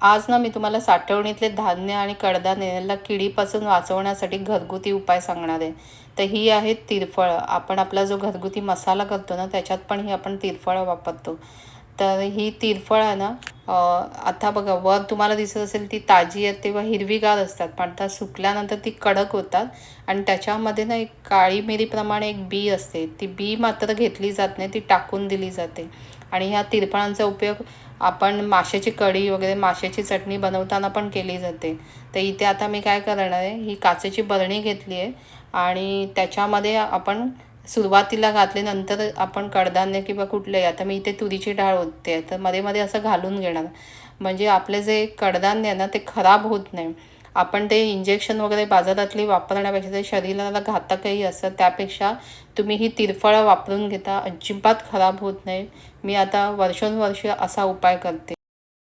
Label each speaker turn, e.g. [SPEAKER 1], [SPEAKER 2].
[SPEAKER 1] आज ना मी तुम्हाला साठवणीतले धान्य आणि कडधान्याला किडीपासून वाचवण्यासाठी घरगुती उपाय सांगणार आहे. तर ही आहेत तिरफळं. आपण आपला जो घरगुती मसाला करतो ना त्याच्यात पण ही आपण तिरफळं वापरतो. तर ही तिरफळ आहे ना आता बघा वर तुम्हाला दिसत असेल ती ताजी आहेत तेव्हा हिरवीगार असतात पण आता सुकल्यानंतर ती कडक होतात आणि त्याच्यामध्ये ना एक काळी मिरीप्रमाणे एक बी असते. ती बी मात्र घेतली जात नाही ती टाकून दिली जाते. आणि ह्या तिरफळांचा उपयोग आपण माशाची कढी वगैरे माशाची चटणी बनवताना पण केली जाते. तर इथे आता मी काय करणार आहे ही काचेची बरणी घेतली आहे आणि त्याच्यामध्ये आपण सुरुवातीला घातले नंतर आपण कडधान्य किंवा कुठले आता मी इथे तुरीची डाळ ओतते तर मध्ये मध्ये असं घालून घेणार. म्हणजे आपले जे कडधान्य आहे ना ते खराब होत नाही. आपण ते इंजेक्शन वगैरे बाजारातली वापरण्यापेक्षा ते शरीराला घातकही असतं त्यापेक्षा तुम्ही ही तिरफळं वापरून घेता अजिबात खराब होत नाही. मी आता वर्षोनवर्ष असा उपाय करते.